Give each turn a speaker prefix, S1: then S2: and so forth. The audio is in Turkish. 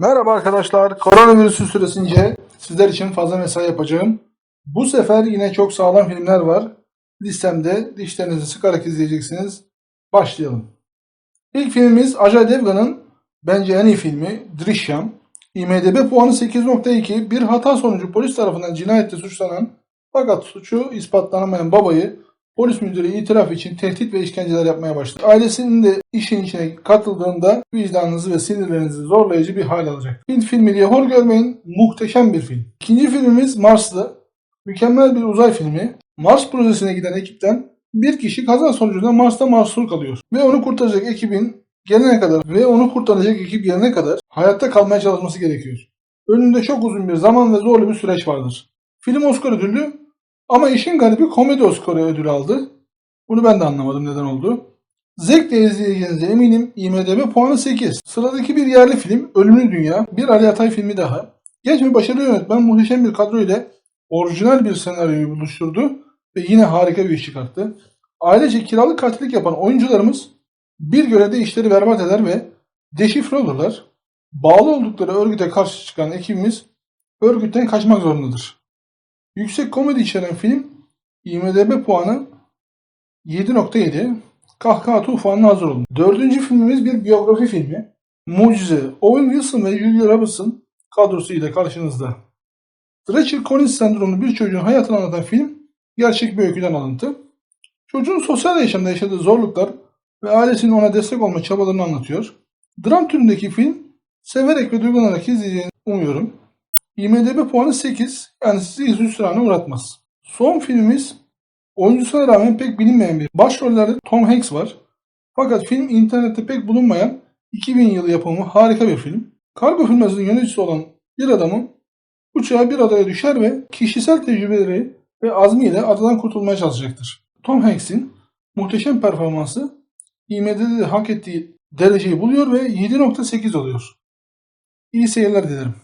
S1: Merhaba arkadaşlar. Koronavirüsü süresince sizler için fazla mesai yapacağım. Bu sefer yine çok sağlam filmler var. Listemde dişlerinizi sıkarak izleyeceksiniz. Başlayalım. İlk filmimiz Ajay Devgan'ın bence en iyi filmi Drishyam. IMDB puanı 8.2. Bir hata sonucu polis tarafından cinayette suçlanan fakat suçu ispatlanamayan babayı polis müdürü itiraf için tehdit ve işkenceler yapmaya başladı. Ailesinin de işin içine katıldığında vicdanınızı ve sinirlerinizi zorlayıcı bir hal alacak. Hint filmi diye hor görmeyin. Muhteşem bir film. İkinci filmimiz Marslı. Mükemmel bir uzay filmi. Mars projesine giden ekipten bir kişi kaza sonucunda Mars'ta mahsur kalıyor. Ve onu kurtaracak ekibin gelene kadar ve onu kurtaracak ekip gelene kadar hayatta kalmaya çalışması gerekiyor. Önünde çok uzun bir zaman ve zorlu bir süreç vardır. Film Oscar ödüllü ama işin garibi komedi Oscar'ı ödül aldı. Bunu ben de anlamadım neden oldu. Zevkle izleyeceğinize eminim. IMDB puanı 8. Sıradaki bir yerli film Ölümlü Dünya. Bir Ali Atay filmi daha. Genç ve başarılı yönetmen muhteşem bir kadro ile orijinal bir senaryoyu buluşturdu ve yine harika bir iş çıkarttı. Ailece kiralık katillik yapan oyuncularımız bir görevde işleri berbat eder ve deşifre olurlar. Bağlı oldukları örgüte karşı çıkan ekibimiz örgütten kaçmak zorundadır. Yüksek komedi içeren film IMDB puanı 7.7. Kahkaha tufanına hazır olun. Dördüncü filmimiz bir biyografi filmi. Mucize. Owen Wilson ve Julia Robertson kadrosu ile karşınızda. Rachel Collins sendromlu bir çocuğun hayatını anlatan film gerçek bir öyküden alıntı. Çocuğun sosyal yaşamda yaşadığı zorluklar ve ailesinin ona destek olma çabalarını anlatıyor. Dram türündeki film severek ve duygulanarak izleyeceğinizi umuyorum. IMDB puanı 8 yani sizi hüsrana uğratmaz. Son filmimiz oyuncusuna rağmen pek bilinmeyen bir. Başrollerde Tom Hanks var. Fakat film internette pek bulunmayan 2000 yılı yapımı harika bir film. Kargo firmasının yöneticisi olan bir adamın uçağa bir adaya düşer ve kişisel tecrübeleri ve azmiyle adadan kurtulmaya çalışacaktır. Tom Hanks'in muhteşem performansı IMDb'de hak ettiği dereceyi buluyor ve 7.8 oluyor. İyi seyirler dilerim.